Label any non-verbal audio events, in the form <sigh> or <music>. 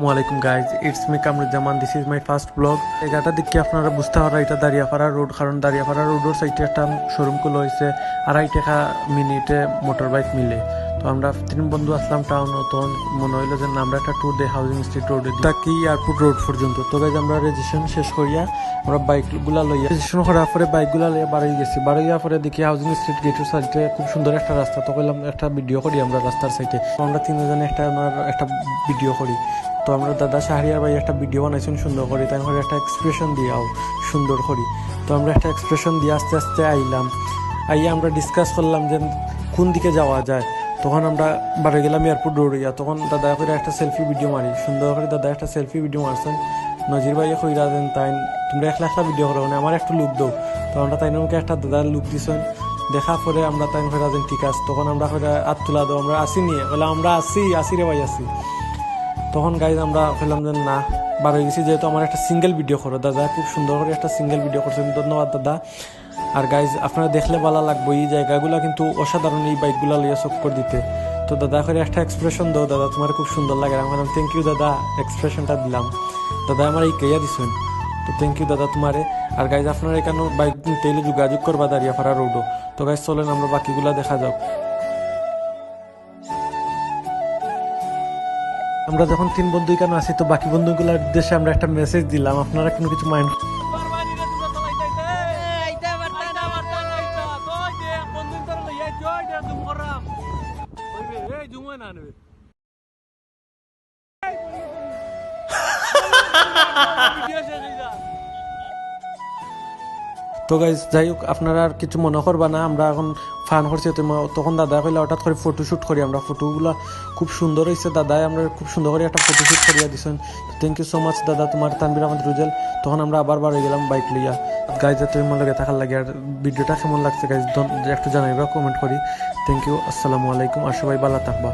ওয়ালাইকুম guys it's me Kamruzzaman this is my first blog জায়গাটা দেখে আপনারা বুঝতে পারা এটা দাঁড়িয়াপাড়া রোড কারণ দাঁড়িয়াপাড়া রোডের সাইডে একটা শোরুম খুলে হয়েছে। আড়াই টাকা মিনিটে মোটর বাইক মিলে। তো আমরা তিন বন্ধু আসলাম টাউন তখন মনে হইল যে আমরা একটা ট্যুর দেই হাউজিং স্ট্রিট রোডে তাকি এয়ারপোর্ট রোড পর্যন্ত? তো গাইজ আমরা রেজিস্ট্রেশন শেষ করিয়া আমরা বাইকগুলা লইয়া রেজিস্ট্রেশন করার পরে বাইকগুলা লইয়া বাড়ি গেছি। বাড়ি যাওয়ার পরে দেখি হাউজিং স্ট্রিট গেটের সাইডে খুব সুন্দর একটা রাস্তা। তো কইলাম, একটা ভিডিও করি আমরা রাস্তার সাইডে আমরা তিনজনে একটা একটা ভিডিও করি। তো আমরা দাদা শাহরিয়ার ভাই একটা ভিডিও বানাইছেন সুন্দর করে, তাই করে একটা এক্সপ্রেশন দিয়াও সুন্দর করি। তো আমরা একটা এক্সপ্রেশন দিয়ে আস্তে আস্তে আইলাম। আইয়া আমরা ডিসকাস করলাম যে কোন দিকে যাওয়া যায়। তখন আমরা বাড়ি গেলাম এয়ারপোর্ট দৌড়িয়া তখন দাদা করে একটা সেলফি ভিডিও মারি। সুন্দর করে দাদা একটা সেলফি ভিডিও মারছেন। নজির ভাইয়া কইরা দেন, তাই তোমরা একলা একলা ভিডিও করো মানে আমার একটু লুক দাও। আমরা তাই আমাকে একটা দাদার লুক দিছেন। দেখা পরে আমরা তাই ফেরা দেন, ঠিক আছে। তখন আমরা করে হাত তুলা আমরা আসি নিয়ে বলে আমরা আসি আসি রে ভাই, আসি। তখন গাইজ আমরা পেলাম যে না বার হয়ে গেছি যেহেতু আমার একটা সিঙ্গেল ভিডিও করো, দাদা খুব সুন্দর করে একটা সিঙ্গেল ভিডিও করছেন, ধন্যবাদ দাদা। আর গাইজ আপনারা দেখলে ভালো লাগবো, এই জায়গাগুলো কিন্তু অসাধারণ, এই বাইকগুলো লইয়া চক্কর দিতে। তো দাদা করে একটা এক্সপ্রেশন দাও দাদা, তোমার খুব সুন্দর লাগে। আমি বললাম থ্যাংক ইউ দাদা এক্সপ্রেশনটা দিলাম। দাদা, আমার এই কেয়া দিছেন। তো থ্যাংক ইউ দাদা তোমারে। আর গাইজ আপনারা এখানে বাইক তেলে যোগাযোগ করবা দাঁড়িয়ে ফারা রোডও তো গাইজ চলেন, আমরা বাকিগুলা দেখা যাও আমরা যখন তিন বন্ধু এখানে আছি তো বাকি বন্ধুগুলোর উদ্দেশ্যে আমরা একটা মেসেজ দিলাম। আপনারা কোনো কিছু মাইন্ড <laughs> তো গাইজ যাই হোক আপনারা আর কিছু মনে করবা না, আমরা এখন ফান করছি তখন দাদা কইলে হঠাৎ করে ফটো শুট করি আমরা। ফটোগুলো খুব সুন্দর হয়েছে দাদাই আমরা খুব সুন্দর করে একটা ফটো শুট করিয়া দিছেন। থ্যাংক ইউ সো মাচ দাদা, তোমার তানবির আহমদ রুজেল। তখন আমরা আবার বার হয়ে গেলাম বাইক লইয়া। গাইজ তুমি মনে লাগে থাকার লাগে, আর ভিডিওটা কেমন লাগছে গাইজ একটু জানাইবা কমেন্ট করি। থ্যাংক ইউ আসসালামু আলাইকুম, আর সবাই ভালো থাকবা।